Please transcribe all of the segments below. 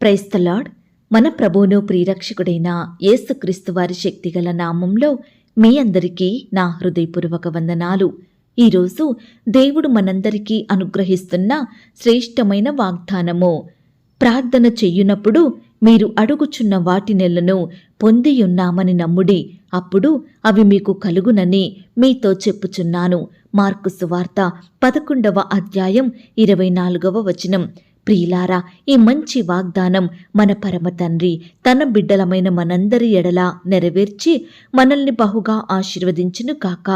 Praise the Lord మన ప్రభువును ప్రియరక్షకుడైన యేసుక్రీస్తు వారి శక్తిగల నామంలో మీ అందరికీ నా హృదయపూర్వక వందనాలు. ఈరోజు దేవుడు మనందరికీ అనుగ్రహిస్తున్న శ్రేష్టమైన వాగ్దానము. ప్రార్థన చెయ్యునప్పుడు మీరు అడుగుచున్న వాటి నెలను పొందియున్నామని నమ్ముడి అప్పుడు అవి మీకు కలుగునని మీతో చెప్పుచున్నాను. మార్కు సువార్త పదకొండవ అధ్యాయం ఇరవై నాలుగవ వచనం. ప్రియులారా ఈ మంచి వాగ్దానం మన పరమ తండ్రి తన బిడ్డలమైన మనందరి ఎడలా నెరవేర్చి మనల్ని బహుగా ఆశీర్వదించును కాక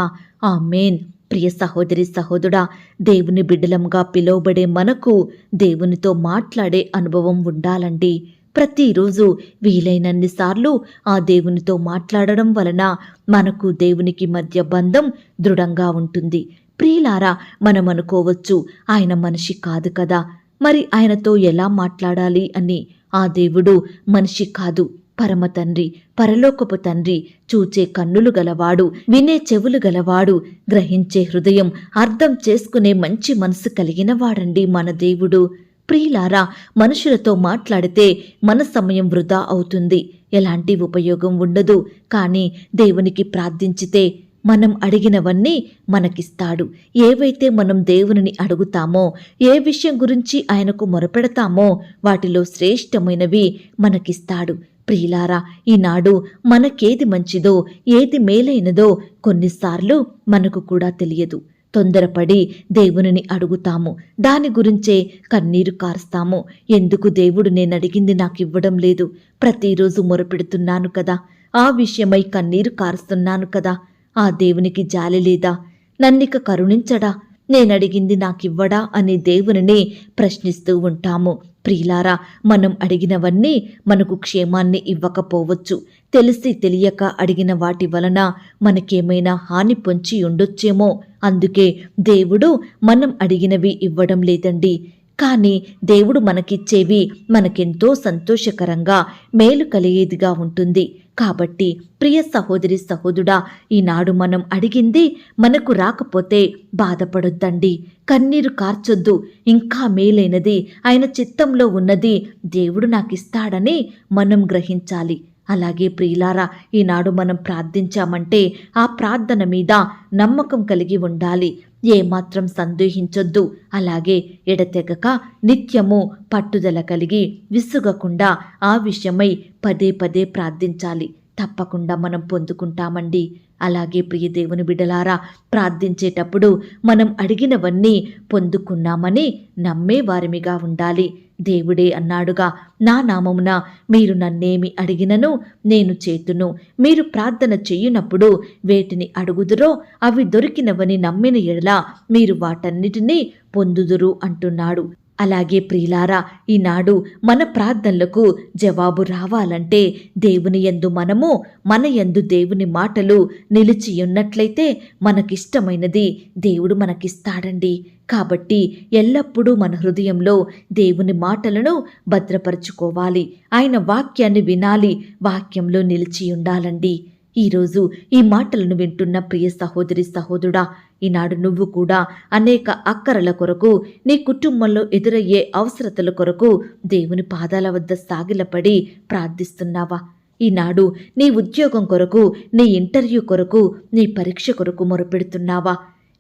ఆ మేన్ ప్రియ సహోదరి సహోదరుడా దేవుని బిడ్డలంగా పిలువబడే మనకు దేవునితో మాట్లాడే అనుభవం ఉండాలండి. ప్రతిరోజు వీలైనన్నిసార్లు ఆ దేవునితో మాట్లాడడం వలన మనకు దేవునికి మధ్య బంధం దృఢంగా ఉంటుంది. ప్రియులారా మనం అనుకోవచ్చు ఆయన మనిషి కాదు కదా. మరి ఆయనతో ఎలా మాట్లాడాలి అని ఆ దేవుడు మనిషి కాదు పరమ తండ్రి పరలోకపు తండ్రి చూచే కన్నులు గలవాడు వినే చెవులు గలవాడు గ్రహించే హృదయం అర్థం చేసుకునే మంచి మనసు కలిగిన వాడండి మన దేవుడు. ప్రియులారా మనుషులతో మాట్లాడితే మన సమయం వృధా అవుతుంది. ఎలాంటి ఉపయోగం ఉండదు. కానీ దేవునికి ప్రార్థించితే మనం అడిగినవన్నీ మనకిస్తాడు. ఏవైతే మనం దేవునిని అడుగుతామో ఏ విషయం గురించి ఆయనకు మొరపెడతామో వాటిలో శ్రేష్టమైనవి మనకిస్తాడు. ప్రియులారా ఈనాడు మనకేది మంచిదో ఏది మేలైనదో కొన్నిసార్లు మనకు కూడా తెలియదు. తొందరపడి దేవునిని అడుగుతాము. దాని గురించే కన్నీరు కారుస్తాము. ఎందుకు దేవుడు నేనడిగింది నాకివ్వడం నాకు ఇవ్వడం లేదు? ప్రతిరోజు మొరపెడుతున్నాను కదా. ఆ విషయమై కన్నీరు కారుస్తున్నాను కదా. ఆ దేవునికి జాలి లేదా? నన్నిక కరుణించడా? నేనడిగింది నాకివ్వడా అనే దేవునిని ప్రశ్నిస్తూ ఉంటాము. ప్రియులారా మనం అడిగినవన్నీ మనకు క్షేమాన్ని ఇవ్వకపోవచ్చు. తెలిసి తెలియక అడిగిన వాటి వలన మనకేమైనా హాని పొంచి ఉండొచ్చేమో. అందుకే దేవుడు మనం అడిగినవి ఇవ్వడం లేదండి. కానీ దేవుడు మనకిచ్చేవి మనకెంతో సంతోషకరంగా మేలు కలిగేదిగా ఉంటుంది. కాబట్టి ప్రియ సహోదరి సహోదుడా ఈనాడు మనం అడిగింది మనకు రాకపోతే బాధపడొద్దండి. కన్నీరు కార్చొద్దు ఇంకా మేలైనది ఆయన చిత్తంలో ఉన్నది దేవుడు నాకిస్తాడని మనం గ్రహించాలి. అలాగే ప్రియులారా ఈనాడు మనం ప్రార్థించామంటే ఆ ప్రార్థన మీద నమ్మకం కలిగి ఉండాలి. ఏమాత్రం సందేహించొద్దు. అలాగే ఎడతెగక నిత్యము పట్టుదల కలిగి విసుగకుండా ఆ విషయమై పదే పదే ప్రార్థించాలి. తప్పకుండా మనం పొందుకుంటామండి. అలాగే ప్రియ దేవుని బిడలారా ప్రార్థించేటప్పుడు మనం అడిగినవన్నీ పొందుకున్నామని నమ్మే వారిమిగా ఉండాలి. దేవుడే అన్నాడుగా నా నామమున మీరు నన్నేమి అడిగినను నేను చేతును. మీరు ప్రార్థన చెయ్యునప్పుడు వేటిని అడుగుదురో అవి దొరికినవని నమ్మిన ఎడలా మీరు వాటన్నిటినీ పొందుదురు అంటున్నాడు. అలాగే ప్రియులారా ఈనాడు మన ప్రార్థనలకు జవాబు రావాలంటే దేవుని యందు మనము మన యందు దేవుని మాటలు నిలిచి ఉన్నట్లయితే మనకిష్టమైనది దేవుడు మనకిస్తాడండి. కాబట్టి ఎల్లప్పుడూ మన హృదయంలో దేవుని మాటలను భద్రపరచుకోవాలి. ఆయన వాక్యాన్ని వినాలి వాక్యంలో నిలిచి ఉండాలండి. ఈరోజు ఈ మాటలను వింటున్న ప్రియ సహోదరి సహోదరుడా ఈనాడు నువ్వు కూడా అనేక అక్కరల కొరకు నీ కుటుంబంలో ఎదురయ్యే అవసరతల కొరకు దేవుని పాదాల వద్ద సాగిలపడి ప్రార్థిస్తున్నావా? ఈనాడు నీ ఉద్యోగం కొరకు నీ ఇంటర్వ్యూ కొరకు నీ పరీక్ష కొరకు మొరపెడుతున్నావా?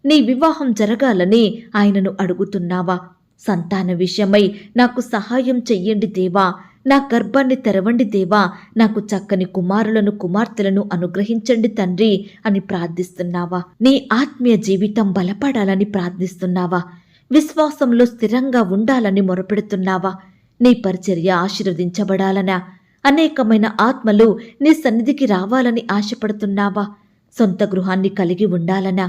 నీ వివాహం జరగాలని ఆయనను అడుగుతున్నావా? సంతాన విషయమై నాకు సహాయం చెయ్యండి దేవా. నా గర్భాన్ని తెరవండి దేవా నాకు చక్కని కుమారులను కుమార్తెలను అనుగ్రహించండి తండ్రి అని ప్రార్థిస్తున్నావా. నీ ఆత్మీయ జీవితం బలపడాలని ప్రార్థిస్తున్నావా. విశ్వాసంలో స్థిరంగా ఉండాలని మొరపెడుతున్నావా. నీ పరిచర్య ఆశీర్వదించబడాలనా. అనేకమైన ఆత్మలు నీ సన్నిధికి రావాలని ఆశపడుతున్నావా. సొంత గృహాన్ని కలిగి ఉండాలనా.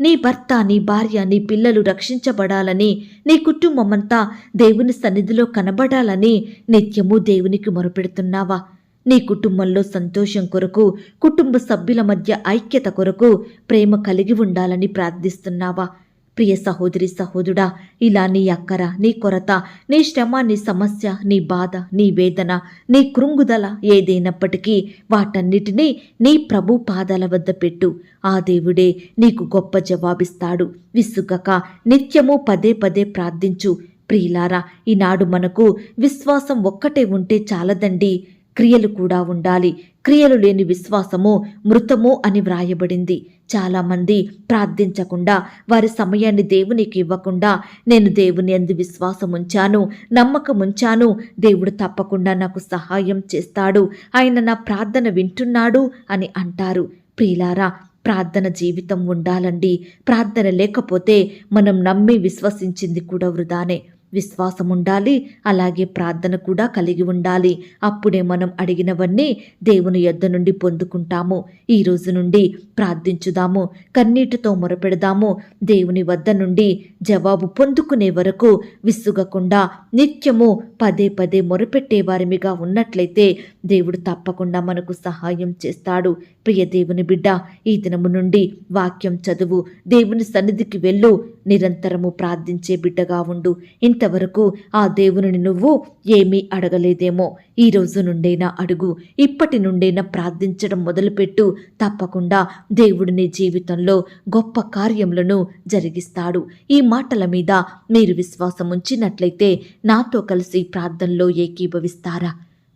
నీ భర్త నీ భార్య నీ పిల్లలు రక్షించబడాలని నీ కుటుంబమంతా దేవుని సన్నిధిలో కనబడాలని నిత్యము దేవునికి మొరపెడుతున్నావా? నీ కుటుంబంలో సంతోషం కొరకు కుటుంబ సభ్యుల మధ్య ఐక్యత కొరకు ప్రేమ కలిగి ఉండాలని ప్రార్థిస్తున్నావా? ప్రియ సహోదరి సహోదరుడా ఇలా నీ అక్కర నీ కొరత నీ శ్రమ నీ సమస్య నీ బాధ నీ వేదన నీ కృంగుదల ఏదైనప్పటికీ వాటన్నిటినీ నీ ప్రభు పాదాల వద్ద పెట్టు. ఆ దేవుడే నీకు గొప్ప జవాబిస్తాడు. విసుగక నిత్యము పదే పదే ప్రార్థించు. ప్రియులారా ఈనాడు మనకు విశ్వాసం ఒక్కటే ఉంటే చాలదండి. క్రియలు కూడా ఉండాలి. క్రియలు లేని విశ్వాసము మృతము అని వ్రాయబడింది. చాలామంది ప్రార్థించకుండా వారి సమయాన్ని దేవునికి ఇవ్వకుండా నేను దేవుని అందు విశ్వాసం ఉంచాను నమ్మకం ఉంచాను దేవుడు తప్పకుండా నాకు సహాయం చేస్తాడు ఆయన నా ప్రార్థన వింటున్నాడు అని అంటారు. ప్రియులారా ప్రార్థన జీవితం ఉండాలండి. ప్రార్థన లేకపోతే మనం నమ్మి విశ్వసించింది కూడా వృధానే. విశ్వాసం ఉండాలి అలాగే ప్రార్థన కూడా కలిగి ఉండాలి. అప్పుడే మనం అడిగినవన్నీ దేవుని యొద్ద నుండి పొందుకుంటాము. ఈ రోజు నుండి ప్రార్థించుదాము కన్నీటితో మొరపెడదాము. దేవుని వద్ద నుండి జవాబు పొందుకునే వరకు విసుగకుండా నిత్యము పదే పదే మొరపెట్టే వారిమిగా ఉన్నట్లయితే దేవుడు తప్పకుండా మనకు సహాయం చేస్తాడు. ప్రియ దేవుని బిడ్డ ఈ దినము నుండి వాక్యం చదువు. దేవుని సన్నిధికి వెళ్ళు నిరంతరము ప్రార్థించే బిడ్డగా ఉండు. ఇంత ఇంతవరకు ఆ దేవుని నువ్వు ఏమీ అడగలేదేమో. ఈ రోజు నుండైనా అడుగు. ఇప్పటి నుండైనా ప్రార్థించడం మొదలుపెట్టు. తప్పకుండా దేవుడు నీ జీవితంలో గొప్ప కార్యములను జరిగిస్తాడు. ఈ మాటల మీద మీరు విశ్వాసం ఉంచినట్లయితే నాతో కలిసి ప్రార్థనలో ఏకీభవిస్తారా?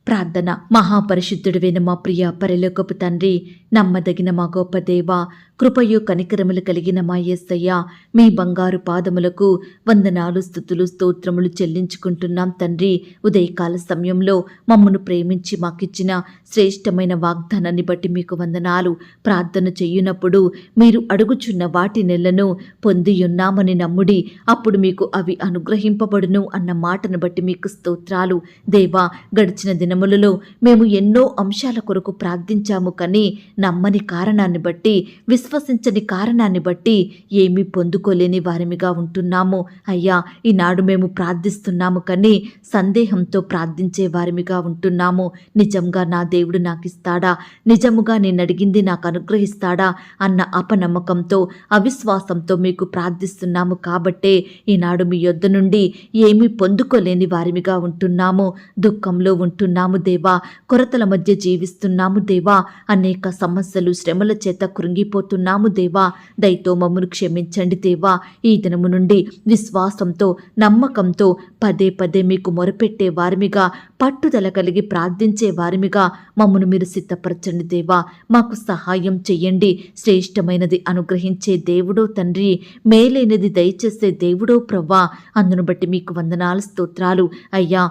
ప్రార్థన మహాపరిశుద్ధుడివైన మా ప్రియ పరిలోకపు తండ్రి నమ్మదగిన మా గొప్ప దేవ కృపయు కనికరములు కలిగిన మా యేసయ్య మీ బంగారు పాదములకు వందనాలు స్థుతులు స్తోత్రములు చెల్లించుకుంటున్నాం తండ్రి. ఉదయకాల సమయంలో మమ్మను ప్రేమించి మాకిచ్చిన శ్రేష్టమైన వాగ్దానాన్ని బట్టి మీకు వందనాలు. ప్రార్థన చెయ్యునప్పుడు మీరు అడుగుచున్న వాటి నెలను పొందియున్నామని నమ్ముడి అప్పుడు మీకు అవి అనుగ్రహింపబడును అన్న మాటను బట్టి మీకు స్తోత్రాలు. దేవా గడిచిన దినములలో మేము ఎన్నో అంశాల కొరకు ప్రార్థించాము కానీ నమ్మని కారణాన్ని బట్టి విశ్వసించని కారణాన్ని బట్టి ఏమీ పొందుకోలేని వారిమిగా ఉంటున్నాము. అయ్యా ఈనాడు మేము ప్రార్థిస్తున్నాము కానీ సందేహంతో ప్రార్థించే వారిమిగా ఉంటున్నాము. నిజంగా నా దేవుడు నాకు ఇస్తాడా నిజముగా నేను అడిగింది నాకు అనుగ్రహిస్తాడా అన్న అపనమ్మకంతో అవిశ్వాసంతో మీకు ప్రార్థిస్తున్నాము కాబట్టే ఈనాడు మీ యొద్ద నుండి ఏమీ పొందుకోలేని వారిమిగా ఉంటున్నాము. దుఃఖంలో ఉంటున్నాము దేవా. కొరతల మధ్య జీవిస్తున్నాము దేవా. అనేక సమస్యలు శ్రమల చేత కృంగిపోతున్నాము దేవా. దయతో మమ్మను క్షమించండి దేవా. ఈ దినము నుండి విశ్వాసంతో నమ్మకంతో పదే పదే మీకు మొరపెట్టే వారిమిగా పట్టుదల కలిగి ప్రార్థించే వారిమిగా మమ్మను మీరు సిద్ధపరచండి దేవా. మాకు సహాయం చెయ్యండి. శ్రేష్టమైనది అనుగ్రహించే దేవుడో తండ్రి మేలైనది దయచేసే దేవుడో ప్రవ్వా. అందును బట్టి మీకు వందనాలు స్తోత్రాలు. అయ్యా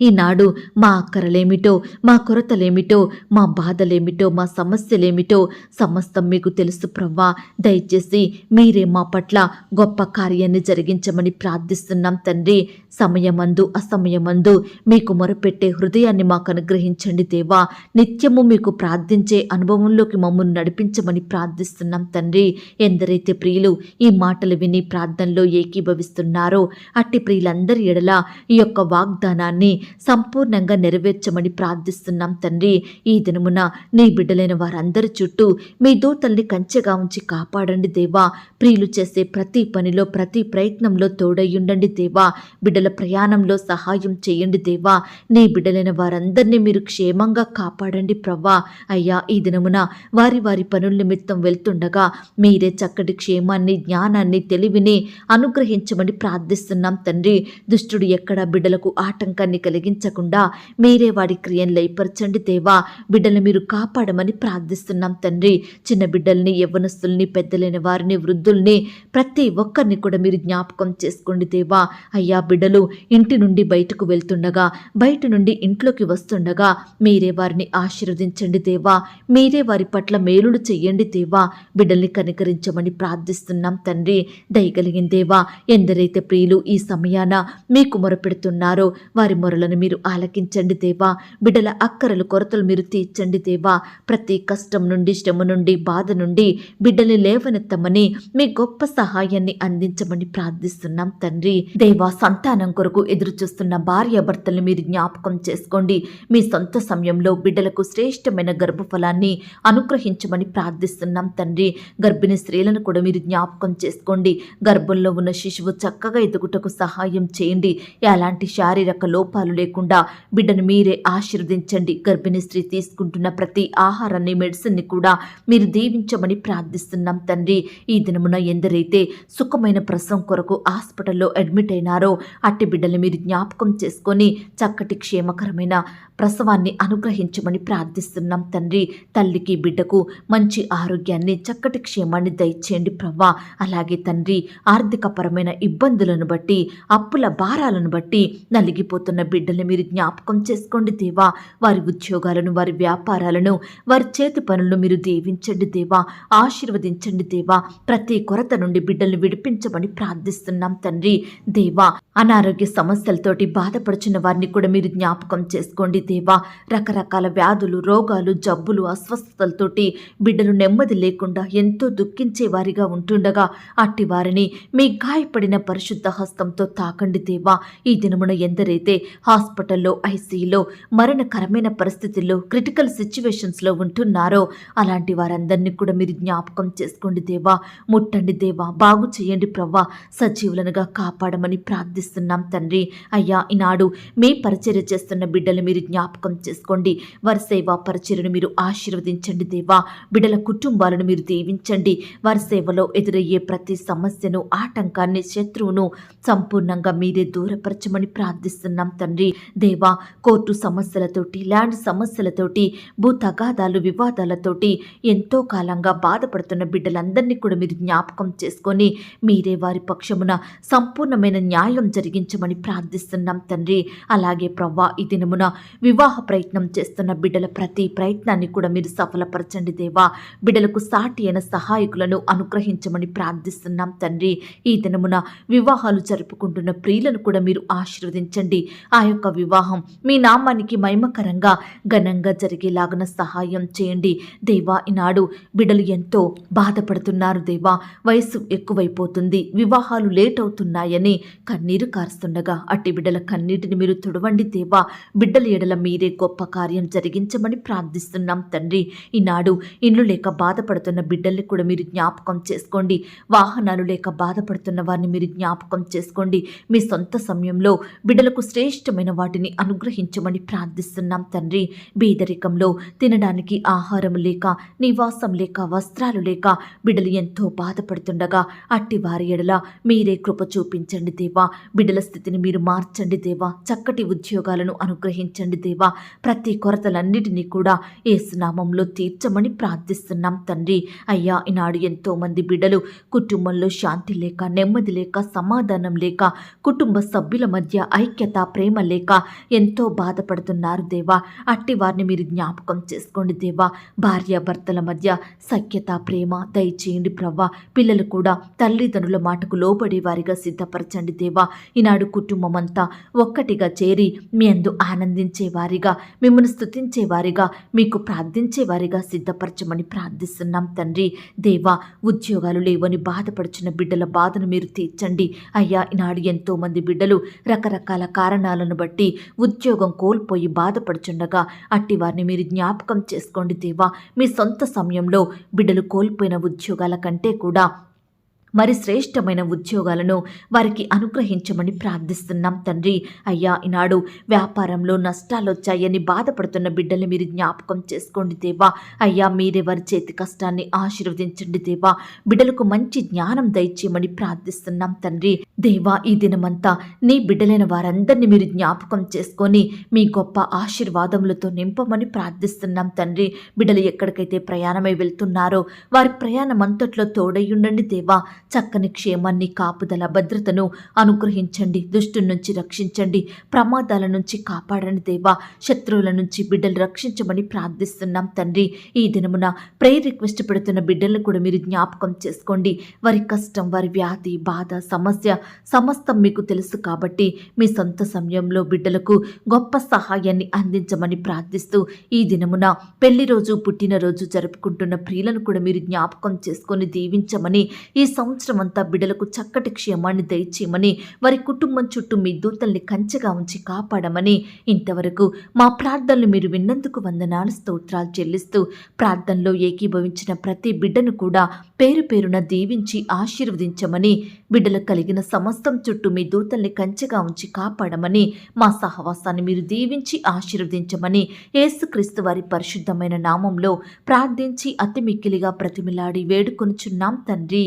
ఈనాడు మా అక్కరలేమిటో మా కొరతలేమిటో మా బాధలేమిటో మా సమస్యలేమిటో సమస్తం మీకు తెలుసు ప్రవ్వా. దయచేసి మీరే మా పట్ల గొప్ప కార్యాన్ని జరిగించమని ప్రార్థిస్తున్నాం తండ్రి. సమయమందు అసమయమందు మీకు మొరపెట్టే హృదయాన్ని మాకు అనుగ్రహించండి దేవా. నిత్యము మీకు ప్రార్థించే అనుభవంలోకి మమ్మల్ని నడిపించమని ప్రార్థిస్తున్నాం తండ్రి. ఎందరైతే ప్రియులు ఈ మాటలు విని ప్రార్థనలో ఏకీభవిస్తున్నారో అట్టి ప్రియులందరి ఎడల ఈ యొక్క వాగ్దానాన్ని సంపూర్ణంగా నెరవేర్చమని ప్రార్థిస్తున్నాం తండ్రి. ఈ దినమున నీ బిడ్డలైన వారందరి చుట్టూ మీ దూతల్ని కంచెగా ఉంచి కాపాడండి దేవా. ప్రియులు చేసే ప్రతి పనిలో ప్రతి ప్రయత్నంలో తోడయ్యుండండి దేవా. బిడ్డల ప్రయాణంలో సహాయం చేయండి దేవా. నీ బిడ్డలైన వారందరినీ మీరు క్షేమంగా కాపాడండి ప్రవ్వా. అయ్యా ఈ దినమున వారి వారి పనుల నిమిత్తం వెళ్తుండగా మీరే చక్కటి క్షేమాన్ని జ్ఞానాన్ని తెలివిని అనుగ్రహించమని ప్రార్థిస్తున్నాం తండ్రి. దుష్టుడు ఎక్కడ బిడ్డలకు ఆటంకాన్ని కలిగి కలిగించకుండా మీరే వాడి క్రియను లయపరచండి దేవా. బిడ్డలు మీరు కాపాడమని ప్రార్థిస్తున్నాం తండ్రి. చిన్న బిడ్డల్ని యవ్వనస్తుల్ని పెద్దలైన వారిని వృద్ధుల్ని ప్రతి ఒక్కరిని కూడా మీరు జ్ఞాపకం చేసుకోండి దేవా. అయ్యా బిడ్డలు ఇంటి నుండి బయటకు వెళ్తుండగా బయట నుండి ఇంట్లోకి వస్తుండగా మీరే వారిని ఆశీర్వదించండి దేవా. మీరే వారి పట్ల మేలులు చెయ్యండి దేవా. బిడ్డల్ని కనికరించమని ప్రార్థిస్తున్నాం తండ్రి. దయగలిగిన దేవా ఎందరైతే ప్రియులు ఈ సమయాన మీకు మొరపెడుతున్నారో వారి మొరలను మీరు ఆలకించండి దేవా. బిడ్డల అక్కరలు కొరతలు మీరు తీర్చండి దేవా. ప్రతి కష్టం నుండి శ్రమ నుండి బాధ నుండి బిడ్డలు లేవనెత్తమని మీ గొప్ప సహాయాన్ని అందించమని ప్రార్థిస్తున్నాం తండ్రి. దేవా సంతానం కొరకు ఎదురు చూస్తున్న భార్య భర్తల్ని మీరు జ్ఞాపకం చేసుకోండి. మీ సొంత సమయంలో బిడ్డలకు శ్రేష్టమైన గర్భఫలాన్ని అనుగ్రహించమని ప్రార్థిస్తున్నాం తండ్రి. గర్భిణీ స్త్రీలను కూడా మీరు జ్ఞాపకం చేసుకోండి. గర్భంలో ఉన్న శిశువు చక్కగా ఎదుగుటకు సహాయం చేయండి. ఎలాంటి శారీరక లోపాలు లేకుండా బిడ్డను మీరే ఆశీర్వదించండి. గర్భిణీ స్త్రీ తీసుకుంటున్న ప్రతి ఆహారాన్ని మెడిసిన్ని కూడా మీరు దీవించమని ప్రార్థిస్తున్నాం తండ్రి. ఈ దినమున ఎందరైతే సుఖమైన ప్రసవం కొరకు హాస్పిటల్లో అడ్మిట్ అయినారో అట్టి బిడ్డలు మీరు జ్ఞాపకం చేసుకొని చక్కటి క్షేమకరమైన ప్రసవాన్ని అనుగ్రహించమని ప్రార్థిస్తున్నాం తండ్రి. తల్లికి బిడ్డకు మంచి ఆరోగ్యాన్ని చక్కటి క్షేమాన్ని దయచేయండి ప్రవ్వా. అలాగే తండ్రి ఆర్థికపరమైన ఇబ్బందులను బట్టి అప్పుల భారాలను బట్టి నలిగిపోతున్న బిడ్డ బిడ్డల్ని మీరు జ్ఞాపకం చేసుకోండి దేవా. వారి ఉద్యోగాలను వారి వ్యాపారాలను వారి చేతి పనులను మీరు దీవించండి దేవా. ఆశీర్వదించండి దేవా. ప్రతి కొరత నుండి బిడ్డల్ని విడిపించమని ప్రార్థిస్తున్నాం తండ్రి. దేవా అనారోగ్య సమస్యలతోటి బాధపడుచున్న వారిని కూడా మీరు జ్ఞాపకం చేసుకోండి దేవా. రకరకాల వ్యాధులు రోగాలు జబ్బులు అస్వస్థతలతోటి బిడ్డలు నెమ్మది లేకుండా ఎంతో దుఃఖించే వారిగా ఉంటుండగా అట్టి వారిని మీ గాయపడిన పరిశుద్ధ హస్తంతో తాకండి దేవా. ఈ దినమున ఎందరైతే హాస్పిటల్లో ఐసీయూలో మరణకరమైన పరిస్థితుల్లో క్రిటికల్ సిచ్యువేషన్స్లో ఉంటున్నారో అలాంటి వారందరినీ కూడా మీరు జ్ఞాపకం చేసుకోండి దేవా. ముట్టండి దేవా. బాగు చేయండి ప్రవ్వా. సజీవులనుగా కాపాడమని ప్రార్థిస్తున్నాం తండ్రి. అయ్యా ఈనాడు మీ పరిచర్య చేస్తున్న బిడ్డలు మీరు జ్ఞాపకం చేసుకోండి. వారి సేవా పరిచర్యను మీరు ఆశీర్వదించండి దేవా. బిడ్డల కుటుంబాలను మీరు దీవించండి. వారి సేవలో ఎదురయ్యే ప్రతి సమస్యను ఆటంకాన్ని శత్రువును సంపూర్ణంగా మీరే దూరపరచమని ప్రార్థిస్తున్నాం తండ్రి. తండ్రి దేవా కోర్టు సమస్యలతోటి ల్యాండ్ సమస్యలతోటి భూ తగాదాలు వివాదాలతోటి ఎంతో కాలంగా బాధపడుతున్న బిడ్డలందరినీ కూడా మీరు జ్ఞాపకం చేసుకొని మీరే వారి పక్షమున సంపూర్ణమైన న్యాయం జరిగించమని ప్రార్థిస్తున్నాం తండ్రి. అలాగే ప్రవ్వా ఈ దినమున వివాహ ప్రయత్నం చేస్తున్న బిడ్డల ప్రతి ప్రయత్నాన్ని కూడా మీరు సఫలపరచండి దేవా. బిడ్డలకు సాటి అయిన సహాయకులను అనుగ్రహించమని ప్రార్థిస్తున్నాం తండ్రి. ఈ దినమున వివాహాలు జరుపుకుంటున్న ప్రియులను కూడా మీరు ఆశీర్వదించండి. ఆ యొక్క వివాహం మీ నామానికి మహిమకరంగా ఘనంగా జరిగేలాగన సహాయం చేయండి. దేవా ఈనాడు బిడ్డలు ఎంతో బాధపడుతున్నారు దేవా. వయసు ఎక్కువైపోతుంది. వివాహాలు లేట్ అవుతున్నాయని కన్నీరు కారుస్తుండగా అట్టి బిడ్డల కన్నీటిని మీరు తుడవండి దేవా. బిడ్డల ఎడల మీరే గొప్ప కార్యం జరిగించమని ప్రార్థిస్తున్నాం తండ్రి. ఈనాడు ఇండ్లు లేక బాధపడుతున్న బిడ్డల్ని కూడా మీరు జ్ఞాపకం చేసుకోండి. వాహనాలు లేక బాధపడుతున్న వారిని మీరు జ్ఞాపకం చేసుకోండి. మీ సొంత సమయంలో బిడ్డలకు అవసరమైన వాటిని అనుగ్రహించమని ప్రార్థిస్తున్నాం తండ్రి. బీదరికంలో తినడానికి ఆహారం లేక నివాసం లేక వస్త్రాలు లేక బిడ్డలు ఎంతో బాధపడుతుండగా అట్టి వారి ఎడల మీరే కృప చూపించండి దేవా. బిడ్డల స్థితిని మీరు మార్చండి దేవా. చక్కటి ఉద్యోగాలను అనుగ్రహించండి దేవా. ప్రతి కొరతలన్నిటినీ కూడా ఏసునామంలో తీర్చమని ప్రార్థిస్తున్నాం తండ్రి. అయ్యా ఈనాడు ఎంతో మంది బిడ్డలు కుటుంబంలో శాంతి లేక నెమ్మది లేక సమాధానం లేక కుటుంబ సభ్యుల మధ్య ఐక్యత ప్రేమ లేక ఎంతో బాధపడుతున్నారు దేవా. అట్టి వారిని మీరు జ్ఞాపకం చేసుకోండి దేవా. భార్య భర్తల మధ్య సఖ్యత ప్రేమ దయచేయండి ప్రవ్వా. పిల్లలు కూడా తల్లిదండ్రుల మాటకు లోబడి వారిగా సిద్ధపరచండి దేవా. ఈనాడు కుటుంబం అంతా ఒక్కటిగా చేరి మీ అందు ఆనందించే వారిగా మిమ్మల్ని స్తుతించే వారిగా మీకు ప్రార్థించే వారిగా సిద్ధపరచమని ప్రార్థిస్తున్నాం తండ్రి. దేవా ఉద్యోగాలు లేవని బాధపడుచున్న బిడ్డల బాధను మీరు తీర్చండి. అయ్యా ఈనాడు ఎంతో మంది బిడ్డలు రకరకాల కారణాలను బట్టి ఉద్యోగం కోల్పోయి బాధపడుచుండగా అట్టి వారిని మీరు జ్ఞాపకం చేసుకోండి దేవా. మీ సొంత సమయంలో బిడ్డలు కోల్పోయిన ఉద్యోగాల కంటే కూడా మరి శ్రేష్టమైన ఉద్యోగాలను వారికి అనుగ్రహించమని ప్రార్థిస్తున్నాం తండ్రి. అయ్యా ఈనాడు వ్యాపారంలో నష్టాలు వచ్చాయని బాధపడుతున్న బిడ్డలు మీరు జ్ఞాపకం చేసుకోండి దేవా. అయ్యా మీరే వారి చేతి కష్టాన్ని ఆశీర్వదించండి దేవా. బిడ్డలకు మంచి జ్ఞానం దయచేయమని ప్రార్థిస్తున్నాం తండ్రి. దేవా ఈ దినమంతా నీ బిడ్డలైన వారందరినీ మీరు జ్ఞాపకం చేసుకొని మీ గొప్ప ఆశీర్వాదములతో నింపమని ప్రార్థిస్తున్నాం తండ్రి. బిడ్డలు ఎక్కడికైతే ప్రయాణమై వెళ్తున్నారో వారి ప్రయాణం అంతట్లో తోడయ్యుండండి దేవా. చక్కని క్షేమాన్ని కాపుదల భద్రతను అనుగ్రహించండి దుష్టు నుంచి రక్షించండి ప్రమాదాల నుంచి కాపాడని దేవా శత్రువుల నుంచి బిడ్డలు రక్షించమని ప్రార్థిస్తున్నాం తండ్రి. ఈ దినమున ప్రేయర్ రిక్వెస్ట్ పెడుతున్న బిడ్డలను కూడా మీరు జ్ఞాపకం చేసుకోండి. వారి కష్టం వారి వ్యాధి బాధ సమస్య సమస్తం మీకు తెలుసు కాబట్టి మీ సొంత సమయంలో బిడ్డలకు గొప్ప సహాయాన్ని అందించమని ప్రార్థిస్తూ ఈ దినమున పెళ్ళి రోజు పుట్టినరోజు జరుపుకుంటున్న ప్రియులను కూడా మీరు జ్ఞాపకం చేసుకొని దీవించమని ఈ సంవత్సరం సంవత్సరం అంతా బిడ్డలకు చక్కటి క్షేమాన్ని దయచేయమని వారి కుటుంబం చుట్టూ మీ దూతల్ని కంచెగా ఉంచి కాపాడమని ఇంతవరకు మా ప్రార్థనలు మీరు విన్నందుకు వందనాలు స్తోత్రాలు చెల్లిస్తూ ప్రార్థనలో ఏకీభవించిన ప్రతి బిడ్డను కూడా పేరు పేరున దీవించి ఆశీర్వదించమని బిడ్డలు కలిగిన సమస్తం చుట్టూ మీ దూతల్ని కంచెగా ఉంచి కాపాడమని మా సహవాసాన్ని మీరు దీవించి ఆశీర్వదించమని ఏసుక్రీస్తు వారి పరిశుద్ధమైన నామంలో ప్రార్థించి అతి మిక్కిలిగా ప్రతిమిలాడి వేడుకొనుచున్నాం తండ్రి.